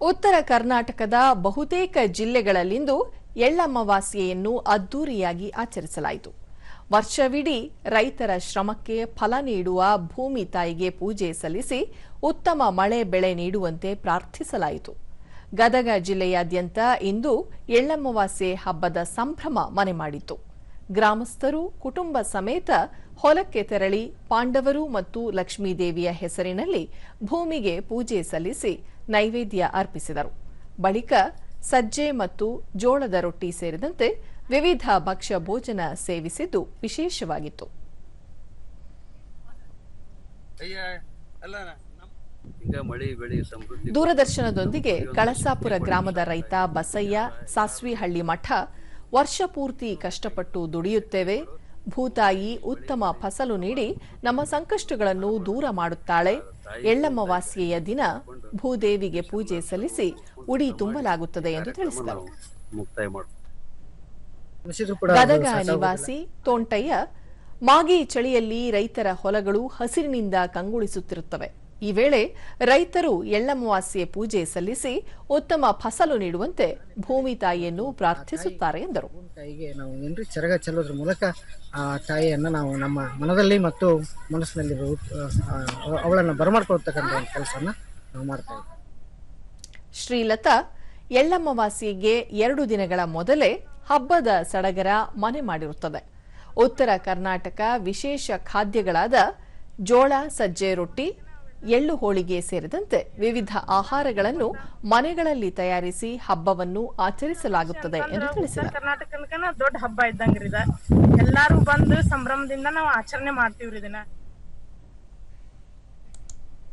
ಉತ್ತರ ಕರ್ನಾಟಕದ ಬಹುತೇಕ ಜಿಲ್ಲೆಗಳಲ್ಲಿಂದು ಎಳ್ಳಮ್ಮವಾಸ್ಯೆಯನ್ನು ಅದ್ದೂರಿಯಾಗಿ ಆಚರಿಸಲಾಯಿತು. ವರ್ಷವಿಡೀ ರೈತರ ಶ್ರಮಕ್ಕೆ ಫಲ ನೀಡುವ ಭೂಮಿ ತಾಯಿಗೆ ಪೂಜೆ ಸಲ್ಲಿಸಿ ಉತ್ತಮ ಮಳೆ ಬೆಳೆ ನೀಡುವಂತೆ ಪ್ರಾರ್ಥಿಸಲಾಯಿತು. ಗದಗ ಜಿಲ್ಲೆಯಾದ್ಯಂತ ಇಂದು ಎಳ್ಳಮ್ಮವಾಸ್ಯೆ ಹಬ್ಬದ ಸಂಭ್ರಮ ಮನೆ ಮಾಡಿತ್ತು. ಗ್ರಾಮಸ್ಥರು ಕುಟುಂಬ ಸಮೇತ ಹೊಲಕ್ಕೆ ತೆರಳಿ ಪಾಂಡವರು ಮತ್ತು ಲಕ್ಷ್ಮೀದೇವಿಯ ಹೆಸರಿನಲ್ಲಿ ಭೂಮಿಗೆ ಪೂಜೆ ಸಲ್ಲಿಸಿ ನೈವೇದ್ಯ ಅರ್ಪಿಸಿದರು. ಬಳಿಕ ಸಜ್ಜೆ ಮತ್ತು ಜೋಳದ ರೊಟ್ಟಿ ಸೇರಿದಂತೆ ವಿವಿಧ ಭಕ್ಷ್ಯ ಭೋಜನ ಸೇವಿಸಿದ್ದು ವಿಶೇಷವಾಗಿತ್ತು. ದೂರದರ್ಶನದೊಂದಿಗೆ ಕಳಸಾಪುರ ಗ್ರಾಮದ ರೈತ ಬಸಯ್ಯ ಸಾಸ್ವಿಹಳ್ಳಿ ಮಠ ವರ್ಷ ಪೂರ್ತಿ ಕಷ್ಟಪಟ್ಟು ದುಡಿಯುತ್ತೇವೆ. ಭೂತಾಯಿ ಉತ್ತಮ ಫಸಲು ನೀಡಿ ನಮ್ಮ ಸಂಕಷ್ಟಗಳನ್ನು ದೂರ ಮಾಡುತ್ತಾಳೆ. ಎಳ್ಳಮ್ಮವಾಸ್ಯೆಯ ದಿನ ಭೂದೇವಿಗೆ ಪೂಜೆ ಸಲ್ಲಿಸಿ ಉಡಿ ತುಂಬಲಾಗುತ್ತದೆ ಎಂದು ತಿಳಿಸಿದರು. ಗದಗ ನಿವಾಸಿ ತೋಂಟಯ್ಯ, ಮಾಗಿ ಚಳಿಯಲ್ಲಿ ರೈತರ ಹೊಲಗಳು ಹಸಿರಿನಿಂದ ಕಂಗೊಳಿಸುತ್ತಿರುತ್ತವೆ. ಈ ವೇಳೆ ರೈತರು ಎಳ್ಳಮ್ಮವಾಸ್ಯೆ ಪೂಜೆ ಸಲ್ಲಿಸಿ ಉತ್ತಮ ಫಸಲು ನೀಡುವಂತೆ ಭೂಮಿ ತಾಯಿಯನ್ನು ಪ್ರಾರ್ಥಿಸುತ್ತಾರೆ ಎಂದರು. ತಾಯಿಗೆ ನಾವು ಏನ್ರಿ ಚರಗ ಚೆಲ್ಲೋದ್ರ ಮೂಲಕ ಆ ತಾಯಿಯನ್ನು ನಾವು ನಮ್ಮ ಮನದಲ್ಲಿ ಮತ್ತು ಮನಸ್ಸಿನಲ್ಲಿ ಅವಳನ್ನು ಬರಮಾಡ್ಕೊಳ್ತಕ್ಕಂಥ ಒಂದು ಕೆಲಸನ ನಾವು ಮಾಡ್ತಾ ಇದ್ದೀವಿ. ಶ್ರೀಲತಾ ಎಳ್ಳಮವಾಸಿಗೆ ಎರಡು ದಿನಗಳ ಮೊದಲೇ ಹಬ್ಬದ ಸಡಗರ ಮನೆ ಮಾಡಿರುತ್ತದೆ. ಉತ್ತರ ಕರ್ನಾಟಕ ವಿಶೇಷ ಖಾದ್ಯಗಳಾದ ಜೋಳ ಸಜ್ಜೆ ರೊಟ್ಟಿ ಎಳ್ಳು ಹೋಳಿಗೆ ಸೇರಿದಂತೆ ವಿವಿಧ ಆಹಾರಗಳನ್ನು ಮನೆಗಳಲ್ಲಿ ತಯಾರಿಸಿ ಹಬ್ಬವನ್ನು ಆಚರಿಸಲಾಗುತ್ತದೆ ಎಂದು ತಿಳಿಸಿದರು ಕರ್ನಾಟಕ ದೊಡ್ಡ ಹಬ್ಬ ಇದ್ದಂಗ್ರಿ ಇದ. ಎಲ್ಲಾರು ಬಂದು ಸಂಭ್ರಮದಿಂದ ನಾವು ಆಚರಣೆ ಮಾಡ್ತೀವ್ರಿ ಇದನ್ನ.